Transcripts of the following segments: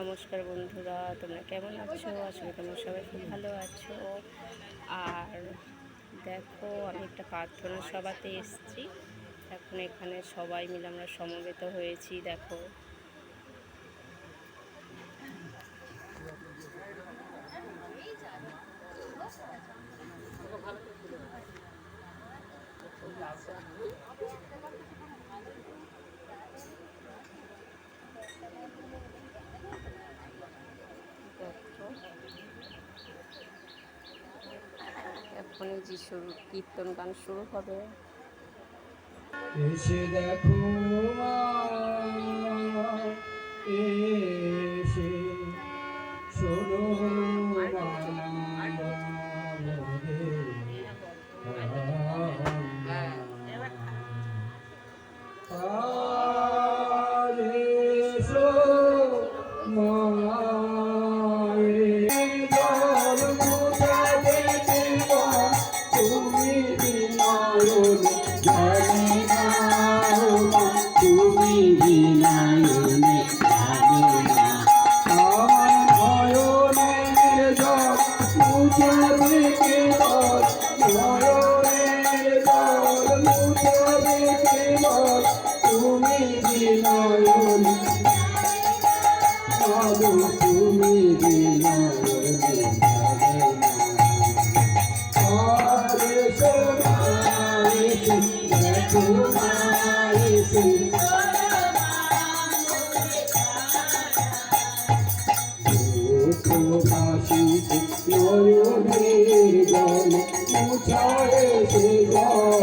নমস্কার বন্ধুরা, তোমরা কেমন আছো? আসলে তোমরা সবাই খুব ভালো আছো। আর দেখো, আমি একটা প্রার্থনা সভাতে এসেছি। এখন এখানে সবাই মিলে আমরা সমবেত হয়েছি দেখো দেখো। যিশুর কীর্তন গান শুরু হবে। এসে দেখো বিনয়ন আলো তুমি বিনয়ন জানি না আরে সোনারে দেখো মায়েতে দুঃখবাসীতে নয়নের জল মুছায় সে জল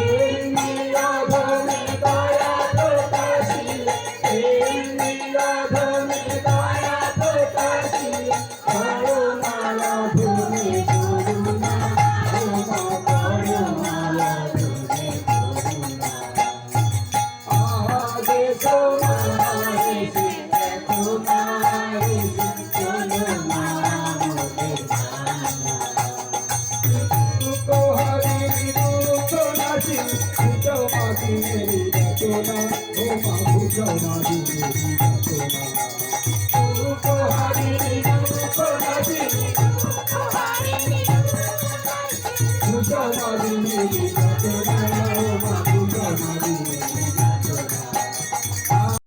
মাটি মেরি রচনা ও মা দুটো মাটি মেরি রচনা কোহারি দুটো নাচি দুটো মাটি মেরি রচনা ও মা